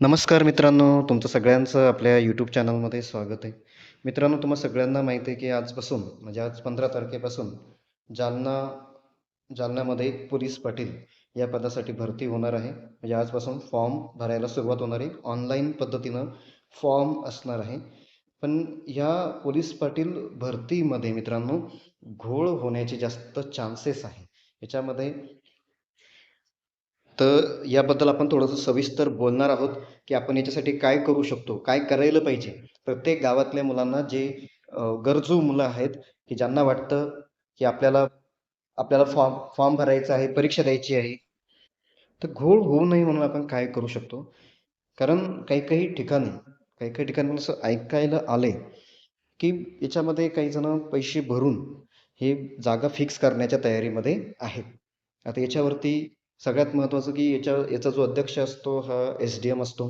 नमस्कार मित्रांनो तुमचं सगळ्यांचं आपल्या यूट्यूब चॅनलमध्ये स्वागत आहे. मित्रांनो तुम्हा सगळ्यांना माहिती आहे की आजपासून म्हणजे आज पंधरा तारखेपासून जालना जालन्यामध्ये पोलीस पाटील या पदासाठी भरती होणार आहे. म्हणजे आजपासून फॉर्म भरायला सुरुवात होणार आहे. ऑनलाईन पद्धतीनं फॉर्म असणार आहे. पण या पोलीस पाटील भरतीमध्ये मित्रांनो घोळ होण्याचे जास्त चान्सेस आहे. याच्यामध्ये तर याबद्दल आपण थोडंसं सविस्तर बोलणार आहोत की आपण याच्यासाठी काय करू शकतो काय करायला पाहिजे. प्रत्येक गावातल्या मुलांना जे गरजू मुलं आहेत की ज्यांना वाटतं की आपल्याला आपल्याला फॉर्म फॉर्म भरायचा आहे परीक्षा द्यायची आहे तर घोळ होऊ नये म्हणून आपण काय करू शकतो. कारण काही काही ठिकाणी काही काही ठिकाणी असं ऐकायला आले की याच्यामध्ये काही जण पैसे भरून हे जागा फिक्स करण्याच्या तयारीमध्ये आहेत. आता याच्यावरती सगळ्यात महत्त्वाचं की याच्या याचा जो अध्यक्ष असतो हा एस डी एम असतो.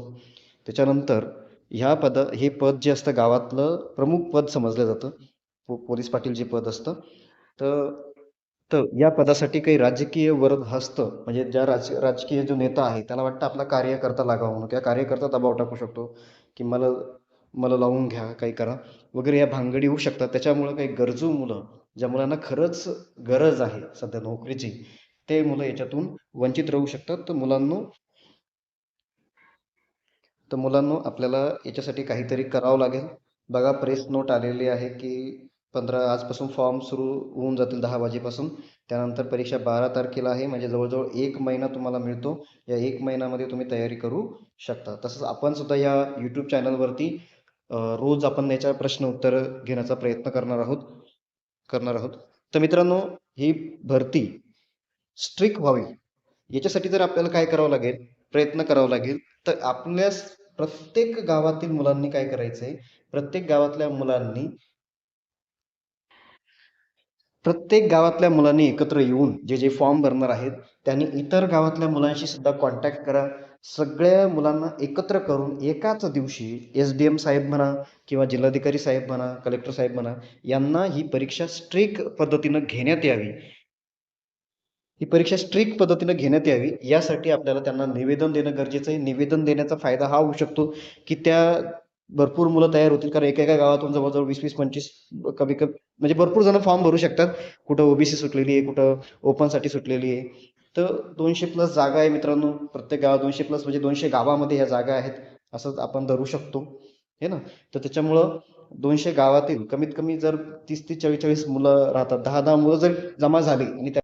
त्याच्यानंतर ह्या पद हे पद जे असतं गावातलं प्रमुख पद समजलं जातं. पो पोलीस पाटील जे पद असतं. तर तर या पदासाठी काही राजकीय वर्ग हस्त म्हणजे ज्या राज राजकीय जो नेता आहे त्याला वाटतं आपला कार्यकर्ता लागावा म्हणून किंवा कार्यकर्ता दबाव टाकू शकतो की मला मला लावून घ्या काही करा वगैरे या भानगडी होऊ शकतात. त्याच्यामुळं काही गरजू मुलं ज्या मुलांना खरंच गरज आहे सध्या नोकरीची ते मुलं याच्यातून वंचित राहू शकतात. तर मुलांनो तर मुलांनो आपल्याला याच्यासाठी काहीतरी करावं लागेल. बघा प्रेस नोट आलेली आहे की पंधरा आजपासून फॉर्म सुरू होऊन जातील दहा वाजेपासून. त्यानंतर परीक्षा बारा तारखेला आहे. म्हणजे जवळजवळ एक महिना तुम्हाला मिळतो. या एक महिन्यामध्ये तुम्ही तयारी करू शकता. तसंच आपण सुद्धा या यूट्यूब चॅनलवरती रोज आपण याच्या प्रश्न उत्तर घेण्याचा प्रयत्न करणार आहोत. करणार आहोत. तर मित्रांनो ही भरती स्ट्रिक व्हावी. याच्यासाठी जर आपल्याला काय करावं लागेल प्रयत्न करावा लागेल तर आपल्या प्रत्येक गावातील मुलांनी काय करायचंय? प्रत्येक गावातल्या मुलांनी प्रत्येक गावातल्या मुलांनी एकत्र येऊन जे जे फॉर्म भरणार आहेत त्यांनी इतर गावातल्या मुलांशी सुद्धा कॉन्टॅक्ट करा. सगळ्या मुलांना एकत्र करून एकाच दिवशी एस डी एम साहेब म्हणा किंवा जिल्हाधिकारी साहेब म्हणा कलेक्टर साहेब म्हणा यांना ही परीक्षा स्ट्रिक पद्धतीनं घेण्यात यावी. ही परीक्षा स्ट्रिक्ट पद्धतीनं घेण्यात यावी. यासाठी आपल्याला त्यांना निवेदन देणं गरजेचं आहे. निवेदन देण्याचा फायदा हा होऊ शकतो की त्या भरपूर मुलं तयार होतील. कारण एका एका गावातून जवळजवळ वीस वीस पंचवीस कमी कमी म्हणजे भरपूर जण फॉर्म भरू शकतात. कुठं ओबीसी सुटलेली आहे कुठं ओपनसाठी सुटलेली आहे. तर दोनशे प्लस जागा आहे मित्रांनो. प्रत्येक गावात दोनशे प्लस म्हणजे दोनशे गावामध्ये ह्या जागा आहेत. असं आपण धरू शकतो. हे ना? तर त्याच्यामुळं दोनशे गावातील कमीत कमी जर तीस तीस चाळीस चाळीस मुलं राहतात. दहा दहा मुलं जर जमा झाली आणि त्या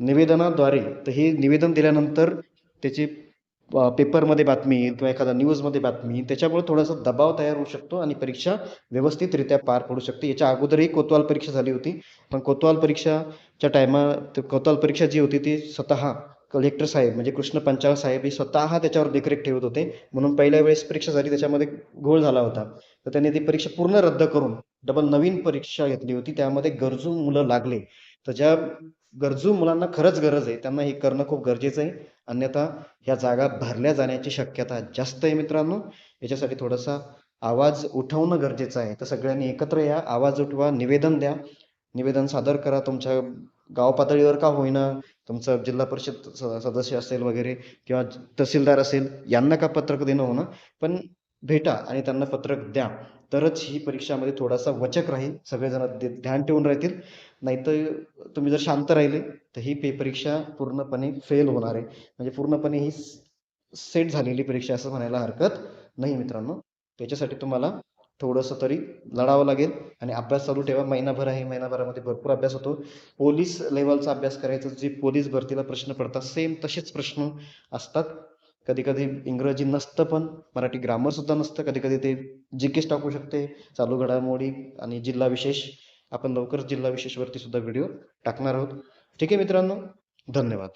निवेदनाद्वारे तर हे निवेदन दिल्यानंतर त्याची पेपरमध्ये बातमी किंवा एखादा न्यूजमध्ये बातमी त्याच्यामुळे थोडासा दबाव तयार होऊ शकतो आणि परीक्षा व्यवस्थितरित्या पार पडू शकते. याच्या अगोदरही कोतवाल परीक्षा झाली होती. पण कोतवाल परीक्षाच्या टायमा कोतवाल परीक्षा जी होती ती स्वतः कलेक्टर साहेब म्हणजे कृष्ण पंचाळ साहेब हे स्वतः त्याच्यावर देखरेख ठेवत होते. म्हणून पहिल्या वेळेस परीक्षा झाली त्याच्यामध्ये घोळ झाला होता. तर त्यांनी ती परीक्षा पूर्ण रद्द करून डबल नवीन परीक्षा घेतली होती. त्यामध्ये गरजू मुलं लागले. तर ज्या गरजू मुलांना खरंच गरज आहे. त्यांना हे करणं खूप गरजेचं आहे. अन्यथा ह्या जागा भरल्या जाण्याची शक्यता जास्त आहे मित्रांनो. याच्यासाठी थोडासा आवाज उठवणं गरजेचं आहे. तर सगळ्यांनी एकत्र या. आवाज उठवा. निवेदन द्या. निवेदन सादर करा. तुमच्या गाव पातळीवर का होईना? तुमचं जिल्हा परिषद सदस्य असेल वगैरे किंवा तहसीलदार असेल यांना का पत्रक देणं होणं? पण भेटा आणि त्यांना पत्रक द्या. तरच ही परीक्षामध्ये थोडासा वचक राहील. सगळेजण दे- ध्यान ठेवून राहतील. नाहीतर तुम्ही जर शांत राहिले तर ही पे परीक्षा पूर्णपणे फेल होणार आहे. म्हणजे पूर्णपणे ही सेट झालेली परीक्षा असं म्हणायला हरकत नाही मित्रांनो. त्याच्यासाठी तुम्हाला थोडंसं तरी लढावं लागेल आणि अभ्यास चालू ठेवा. महिनाभर आहे महिनाभरामध्ये भरपूर अभ्यास होतो. पोलीस लेवलचा अभ्यास करायचा जे पोलीस भरतीला प्रश्न पडतात सेम तसेच प्रश्न असतात. कधी कधी इंग्रजी नसतं पण मराठी ग्रामर सुद्धा नसतं. कधी कधी ते जी केस टाकू शकते चालू घडामोडी आणि जिल्हा विशेष. आपण लवकरच जिल्हा विशेषवरती सुद्धा व्हिडिओ टाकणार आहोत. ठीक आहे मित्रांनो धन्यवाद.